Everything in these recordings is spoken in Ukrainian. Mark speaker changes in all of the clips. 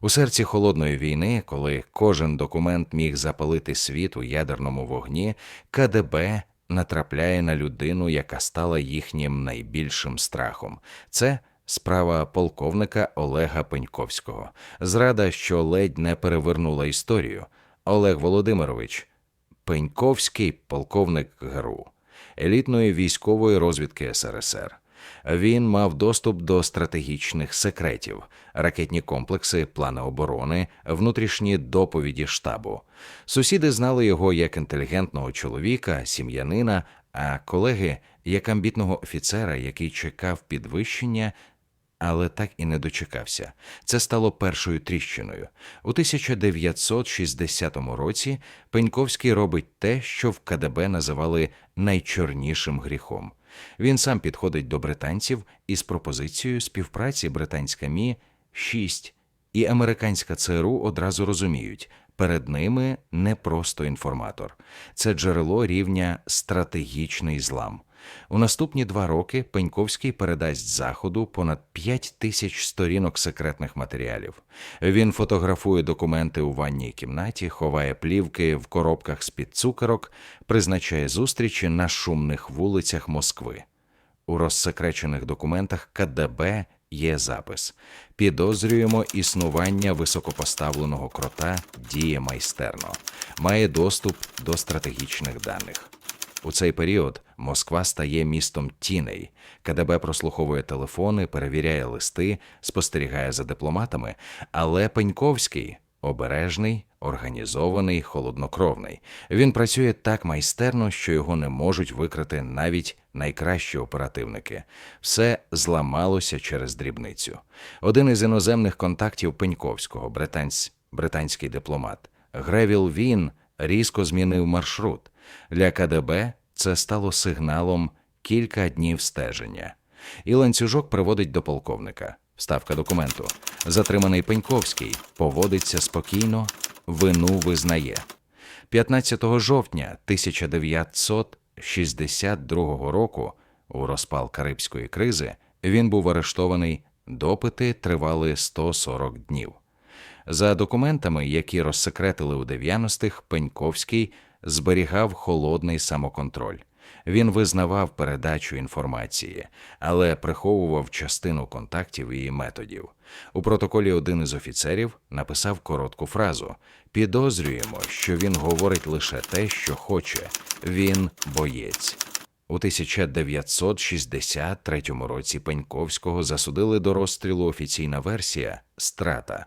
Speaker 1: У серці холодної війни, коли кожен документ міг запалити світ у ядерному вогні, КДБ натрапляє на людину, яка стала їхнім найбільшим страхом. Це справа полковника Олега Пеньковського. Зрада, що ледь не перевернула історію. Олег Володимирович Пеньковський, полковник ГРУ, елітної військової розвідки СРСР. Він мав доступ до стратегічних секретів, ракетні комплекси, плани оборони, внутрішні доповіді штабу. Сусіди знали його як інтелігентного чоловіка, сім'янина, а колеги як амбітного офіцера, який чекав підвищення, але так і не дочекався. Це стало першою тріщиною. У 1960 році Пеньковський робить те, що в КДБ називали найчорнішим гріхом. Він сам підходить до британців із пропозицією співпраці британська Мі 6 і американська ЦРУ одразу розуміють. Перед ними не просто інформатор, це джерело рівня стратегічний злам. У наступні два роки Пеньковський передасть заходу понад 5 тисяч сторінок секретних матеріалів. Він фотографує документи у ванній кімнаті, ховає плівки в коробках з-під цукерок, призначає зустрічі на шумних вулицях Москви. У розсекречених документах КДБ є запис. Підозрюємо існування високопоставленого крота діє майстерно, має доступ до стратегічних даних. У цей період Москва стає містом тіней. КДБ прослуховує телефони, перевіряє листи, спостерігає за дипломатами. Але Пеньковський обережний, організований, холоднокровний. Він працює так майстерно, що його не можуть викрити навіть найкращі оперативники. Все зламалося через дрібницю. Один із іноземних контактів Пеньковського, британсь, британський дипломат, Гревіл Він різко змінив маршрут. Для КДБ це стало сигналом кілька днів стеження. І ланцюжок приводить до полковника. Вставка документу. Затриманий Пеньковський поводиться спокійно, вину визнає. 15 жовтня 1962 року, у розпал Карибської кризи, він був арештований. Допити тривали 140 днів. За документами, які розсекретили у 90-х, Пеньковський зберігав холодний самоконтроль. Він визнавав передачу інформації, але приховував частину контактів і методів. У протоколі один із офіцерів написав коротку фразу: підозрюємо, що він говорить лише те, що хоче. Він боєць. У 1963 році Пеньковського засудили до розстрілу офіційна версія страта.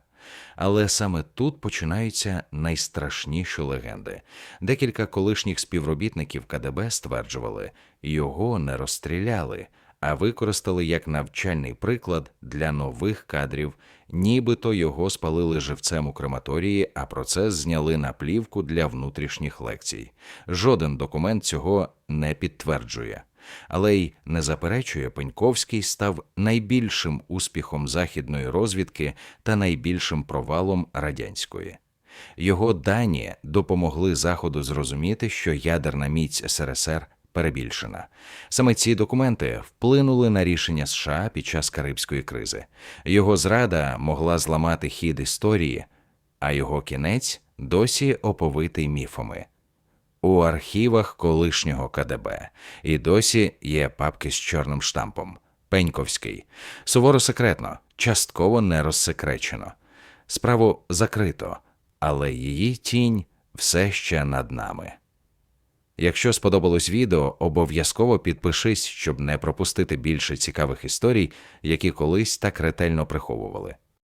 Speaker 1: Але саме тут починаються найстрашніші легенди. Декілька колишніх співробітників КДБ стверджували, його не розстріляли, а використали як навчальний приклад для нових кадрів, нібито його спалили живцем у крематорії, а процес зняли на плівку для внутрішніх лекцій. Жоден документ цього не підтверджує. Але й не заперечує, Пеньковський став найбільшим успіхом західної розвідки та найбільшим провалом радянської. Його дані допомогли Заходу зрозуміти, що ядерна міць СРСР перебільшена. Саме ці документи вплинули на рішення США під час Карибської кризи. Його зрада могла зламати хід історії, а його кінець досі оповитий міфами. У архівах колишнього КДБ і досі є папки з чорним штампом. Пеньковський. Суворо секретно, частково не розсекречено. Справу закрито, але її тінь все ще над нами. Якщо сподобалось відео, обов'язково підпишись, щоб не пропустити більше цікавих історій, які колись так ретельно приховували.